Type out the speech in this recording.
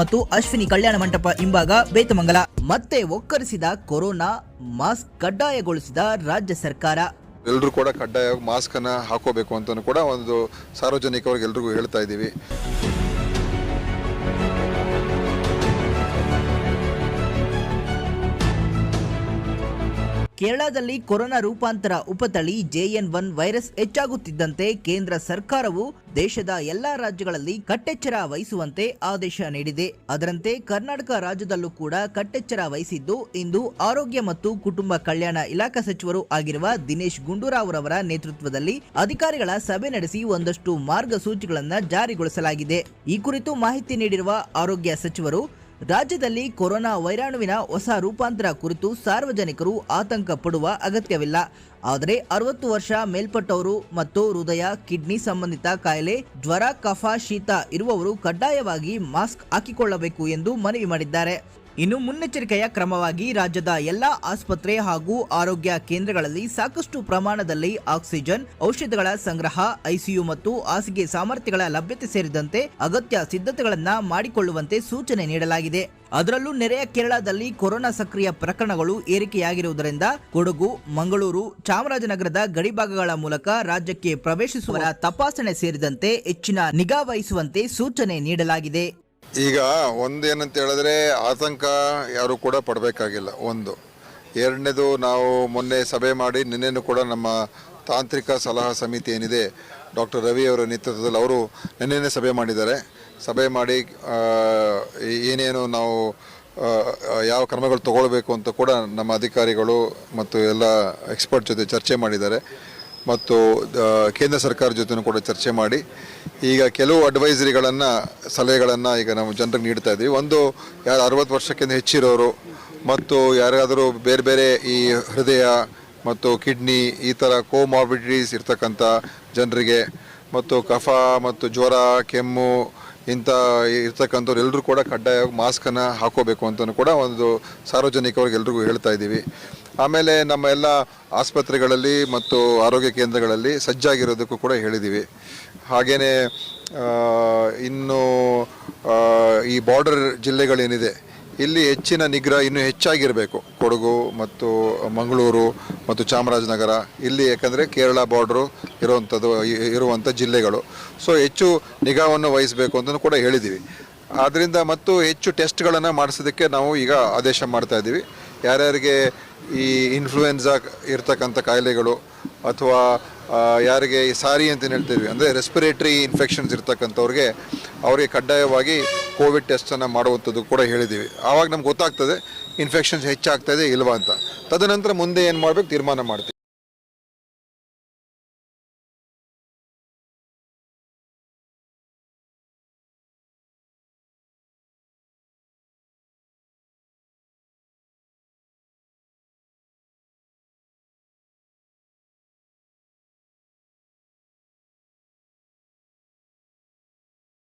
ಮತ್ತು ಅಶ್ವಿನಿ ಕಲ್ಯಾಣ ಮಂಟಪ ಹಿಂಭಾಗ ಬೇತಮಂಗಲ. ಮತ್ತೆ ಒಕ್ಕರಿಸಿದ ಕೊರೋನಾ ಮಾಸ್ಕ್ ಕಡ್ಡಾಯಗೊಳಿಸಿದ ರಾಜ್ಯ ಸರ್ಕಾರ. ಎಲ್ಲರೂ ಕೂಡ ಕಡ್ಡಾಯವಾಗಿ ಅನ್ನ ಹಾಕೋಬೇಕು ಅಂತ ಕೂಡ ಒಂದು ಸಾರ್ವಜನಿಕವಾಗಿ ಎಲ್ರಿಗೂ ಹೇಳ್ತಾ ಇದ್ದೀವಿ. ಕೇರಳದಲ್ಲಿ ಕೊರೋನಾ ರೂಪಾಂತರ ಉಪತಳಿ ಜೆಎನ್ ಒನ್ ವೈರಸ್ ಹೆಚ್ಚಾಗುತ್ತಿದ್ದಂತೆ ಕೇಂದ್ರ ಸರ್ಕಾರವು ದೇಶದ ಎಲ್ಲಾ ರಾಜ್ಯಗಳಲ್ಲಿ ಕಟ್ಟೆಚ್ಚರ ವಹಿಸುವಂತೆ ಆದೇಶ ನೀಡಿದೆ. ಅದರಂತೆ ಕರ್ನಾಟಕ ರಾಜ್ಯದಲ್ಲೂ ಕೂಡ ಕಟ್ಟೆಚ್ಚರ ವಹಿಸಿದ್ದು ಇಂದು ಆರೋಗ್ಯ ಮತ್ತು ಕುಟುಂಬ ಕಲ್ಯಾಣ ಇಲಾಖಾ ಸಚಿವರು ಆಗಿರುವ ದಿನೇಶ್ ಗುಂಡೂರಾವ್ ರವರ ನೇತೃತ್ವದಲ್ಲಿ ಅಧಿಕಾರಿಗಳ ಸಭೆ ನಡೆಸಿ ಒಂದಷ್ಟು ಮಾರ್ಗಸೂಚಿಗಳನ್ನು ಜಾರಿಗೊಳಿಸಲಾಗಿದೆ. ಈ ಕುರಿತು ಮಾಹಿತಿ ನೀಡಿರುವ ಆರೋಗ್ಯ ಸಚಿವರು ರಾಜ್ಯದಲ್ಲಿ ಕೊರೋನಾ ವೈರಾಣುವಿನ ಹೊಸ ರೂಪಾಂತರ ಕುರಿತು ಸಾರ್ವಜನಿಕರು ಆತಂಕ ಪಡುವ ಅಗತ್ಯವಿಲ್ಲ. ಆದರೆ ಅರವತ್ತು ವರ್ಷ ಮೇಲ್ಪಟ್ಟವರು ಮತ್ತು ಹೃದಯ, ಕಿಡ್ನಿ ಸಂಬಂಧಿತ ಕಾಯಿಲೆ, ಜ್ವರ, ಕಫ, ಶೀತ ಇರುವವರು ಕಡ್ಡಾಯವಾಗಿ ಮಾಸ್ಕ್ ಹಾಕಿಕೊಳ್ಳಬೇಕು ಎಂದು ಮನವಿ ಮಾಡಿದ್ದಾರೆ. ಇನ್ನು ಮುನ್ನೆಚ್ಚರಿಕೆಯ ಕ್ರಮವಾಗಿ ರಾಜ್ಯದ ಎಲ್ಲಾ ಆಸ್ಪತ್ರೆ ಹಾಗೂ ಆರೋಗ್ಯ ಕೇಂದ್ರಗಳಲ್ಲಿ ಸಾಕಷ್ಟು ಪ್ರಮಾಣದಲ್ಲಿ ಆಕ್ಸಿಜನ್, ಔಷಧಗಳ ಸಂಗ್ರಹ, ಐಸಿಯು ಮತ್ತು ಹಾಸಿಗೆ ಸಾಮರ್ಥ್ಯಗಳ ಲಭ್ಯತೆ ಸೇರಿದಂತೆ ಅಗತ್ಯ ಸಿದ್ಧತೆಗಳನ್ನ ಮಾಡಿಕೊಳ್ಳುವಂತೆ ಸೂಚನೆ ನೀಡಲಾಗಿದೆ. ಅದರಲ್ಲೂ ನೆರೆಯ ಕೇರಳದಲ್ಲಿ ಕೊರೋನಾ ಸಕ್ರಿಯ ಪ್ರಕರಣಗಳು ಏರಿಕೆಯಾಗಿರುವುದರಿಂದ ಕೊಡಗು, ಮಂಗಳೂರು, ಚಾಮರಾಜನಗರದ ಗಡಿಭಾಗಗಳ ಮೂಲಕ ರಾಜ್ಯಕ್ಕೆ ಪ್ರವೇಶಿಸುವ ತಪಾಸಣೆ ಸೇರಿದಂತೆ ಹೆಚ್ಚಿನ ನಿಗಾ ವಹಿಸುವಂತೆ ಸೂಚನೆ ನೀಡಲಾಗಿದೆ. ಈಗ ಒಂದು ಏನಂತ ಹೇಳಿದ್ರೆ ಆತಂಕ ಯಾರು ಕೂಡ ಪಡಬೇಕಾಗಿಲ್ಲ. ಒಂದು. ಎರಡನೇದು ನಾವು ಮೊನ್ನೆ ಸಭೆ ಮಾಡಿ ನಿನ್ನೆನೂ ಕೂಡ ನಮ್ಮ ತಾಂತ್ರಿಕ ಸಲಹಾ ಸಮಿತಿ ಏನಿದೆ, ಡಾಕ್ಟರ್ ರವಿ ಅವರ ನೇತೃತ್ವದಲ್ಲಿ ಅವರು ನಿನ್ನೆನೇ ಸಭೆ ಮಾಡಿದ್ದಾರೆ. ಸಭೆ ಮಾಡಿ ಏನೇನು ನಾವು ಯಾವ ಕ್ರಮಗಳು ತಗೊಳ್ಬೇಕು ಅಂತ ಕೂಡ ನಮ್ಮ ಅಧಿಕಾರಿಗಳು ಮತ್ತು ಎಲ್ಲ ಎಕ್ಸ್ಪರ್ಟ್ ಜೊತೆ ಚರ್ಚೆ ಮಾಡಿದ್ದಾರೆ. ಮತ್ತು ಕೇಂದ್ರ ಸರ್ಕಾರ ಜೊತೆನೂ ಕೂಡ ಚರ್ಚೆ ಮಾಡಿ, ಈಗ ಕೆಲವು ಅಡ್ವೈಸರಿಗಳನ್ನು, ಸಲಹೆಗಳನ್ನು ಈಗ ನಾವು ಜನರಿಗೆ ನೀಡ್ತಾ ಇದ್ದೀವಿ ಒಂದು, ಯಾರು ಅರವತ್ತು ವರ್ಷಕ್ಕಿಂತ ಹೆಚ್ಚಿರೋರು, ಮತ್ತು ಯಾರಾದರೂ ಬೇರೆ ಬೇರೆ ಈ ಹೃದಯ ಮತ್ತು ಕಿಡ್ನಿ ಈ ಥರ ಕೋಮಾರ್ಬಿಡಿಟೀಸ್ ಇರ್ತಕ್ಕಂಥ ಜನರಿಗೆ, ಮತ್ತು ಕಫ ಮತ್ತು ಜ್ವರ, ಕೆಮ್ಮು, ಇಂಥ ಇರ್ತಕ್ಕಂಥವ್ರು ಎಲ್ಲರೂ ಕೂಡ ಕಡ್ಡಾಯವಾಗಿ ಮಾಸ್ಕನ್ನು ಹಾಕೋಬೇಕು ಅಂತಲೂ ಕೂಡ ಒಂದು ಸಾರ್ವಜನಿಕವಾಗಿ ಎಲ್ರಿಗೂ ಹೇಳ್ತಾ ಇದ್ದೀವಿ ಆಮೇಲೆ ನಮ್ಮ ಎಲ್ಲ ಆಸ್ಪತ್ರೆಗಳಲ್ಲಿ ಮತ್ತು ಆರೋಗ್ಯ ಕೇಂದ್ರಗಳಲ್ಲಿ ಸಜ್ಜಾಗಿರೋದಕ್ಕೂ ಕೂಡ ಹೇಳಿದ್ದೀವಿ. ಹಾಗೆಯೇ ಇನ್ನು ಈ ಬಾರ್ಡರ್ ಜಿಲ್ಲೆಗಳೇನಿದೆ, ಇಲ್ಲಿ ಹೆಚ್ಚಿನ ನಿಗ್ರಹ ಇನ್ನೂ ಹೆಚ್ಚಾಗಿರಬೇಕು. ಕೊಡಗು ಮತ್ತು ಮಂಗಳೂರು ಮತ್ತು ಚಾಮರಾಜನಗರ, ಇಲ್ಲಿ ಯಾಕಂದರೆ ಕೇರಳ ಬಾರ್ಡ್ರು ಇರುವಂಥದ್ದು ಇರುವಂಥ ಜಿಲ್ಲೆಗಳು. ಸೊ ಹೆಚ್ಚು ನಿಗಾವನ್ನು ವಹಿಸಬೇಕು ಅಂತಲೂ ಕೂಡ ಹೇಳಿದ್ದೀವಿ. ಆದ್ದರಿಂದ ಮತ್ತು ಹೆಚ್ಚು ಟೆಸ್ಟ್ಗಳನ್ನು ಮಾಡಿಸೋದಕ್ಕೆ ನಾವು ಈಗ ಆದೇಶ ಮಾಡ್ತಾ ಇದ್ದೀವಿ. ಯಾರ್ಯಾರಿಗೆ ಈ ಇನ್ಫ್ಲೂಯೆನ್ಸಾ ಇರ್ತಕ್ಕಂಥ ಕಾಯಿಲೆಗಳು ಅಥವಾ ಯಾರಿಗೆ ಈ ಸಾರಿ ಅಂತ ಹೇಳ್ತೀವಿ, ಅಂದರೆ ರೆಸ್ಪಿರೇಟರಿ ಇನ್ಫೆಕ್ಷನ್ಸ್ ಇರ್ತಕ್ಕಂಥವ್ರಿಗೆ ಅವರಿಗೆ ಕಡ್ಡಾಯವಾಗಿ ಕೋವಿಡ್ ಟೆಸ್ಟನ್ನು ಮಾಡುವಂಥದ್ದು ಕೂಡ ಹೇಳಿದ್ದೀವಿ ಆವಾಗ ನಮ್ಗೆ ಗೊತ್ತಾಗ್ತದೆ ಇನ್ಫೆಕ್ಷನ್ಸ್ ಹೆಚ್ಚಾಗ್ತಾ ಇದೆ ಇಲ್ವಾ ಅಂತ. ತದನಂತರ ಮುಂದೆ ಏನು ಮಾಡಬೇಕು, ತೀರ್ಮಾನ ಮಾಡ್ತೀವಿ.